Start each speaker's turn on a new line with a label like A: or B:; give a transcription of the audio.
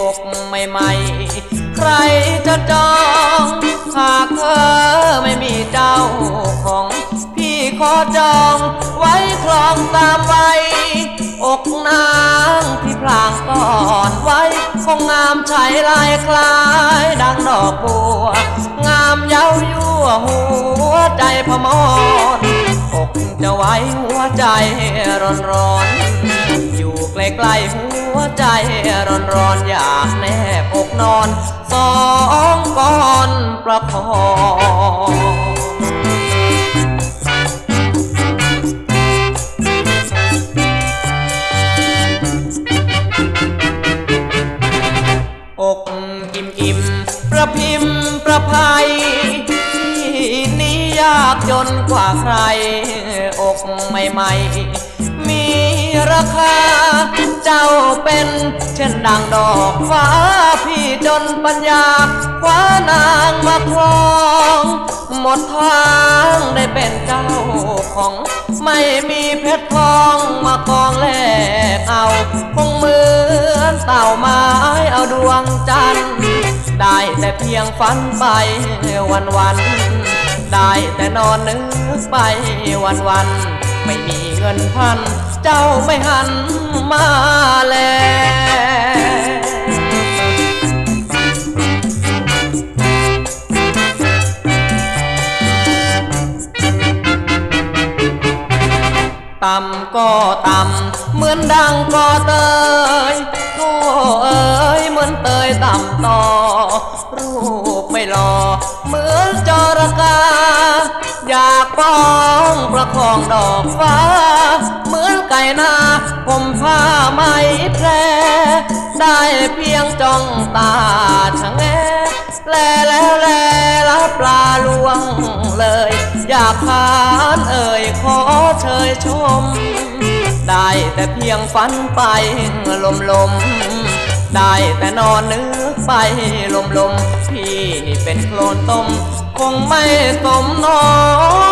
A: อกใหม่ๆ ใครจะจองหากเธอไม่มีเจ้าของ พี่ขอจองไว้คลองตามไว้อกนางที่พลางก่อนไว้คงงามใช้ลายคล้าย ดังดอกบัว งามเย้ายั่วหัวใจพมอ จะไว้หัวใจร้อนร้อนอยู่ใกล้ๆหัวใจร้อนร้อนอยากแนบอกนอน สองก้อนประคองอกอิ่มอิ่มประพิมพ์ประภัยากจนกว่าใคร อกใหม่ๆ มีราคา เจ้าเป็นเช่นดังดอกฟ้า พี่จนปัญญาคว้านางมาครอง หมดทางได้เป็นเจ้าของ ไม่มีเพชรทองมากองแลกเอาคงเหมือนเต่าไม้เอาดวงจันทร์ได้แต่เพียงฝันไปวันวัน ได้แต่นอนนึกไปวันวันไม่มีเงินพัน เจ้าไม่หันมาแลต่ำก็ต่ำเหมือนดังก็เตยโอ้เอ้ยเหมือนเตยต่ำต่อรูปไม่ หล่อเหมือนจระกา อยากป้องประคองดอกฟ้า เหมือนไก่นาผมผ้าไหมแพรได้เพียงจ้องตาชะแงแลแล้วแลรับปลาลวงเลย อยากขานเอ่ยขอเชยชม ได้แต่เพียงฝันไปลมลม ได้แต่นอนนึกไปลมลมๆพี่นี่เป็นโคลนต้ม คงไม่สมนอน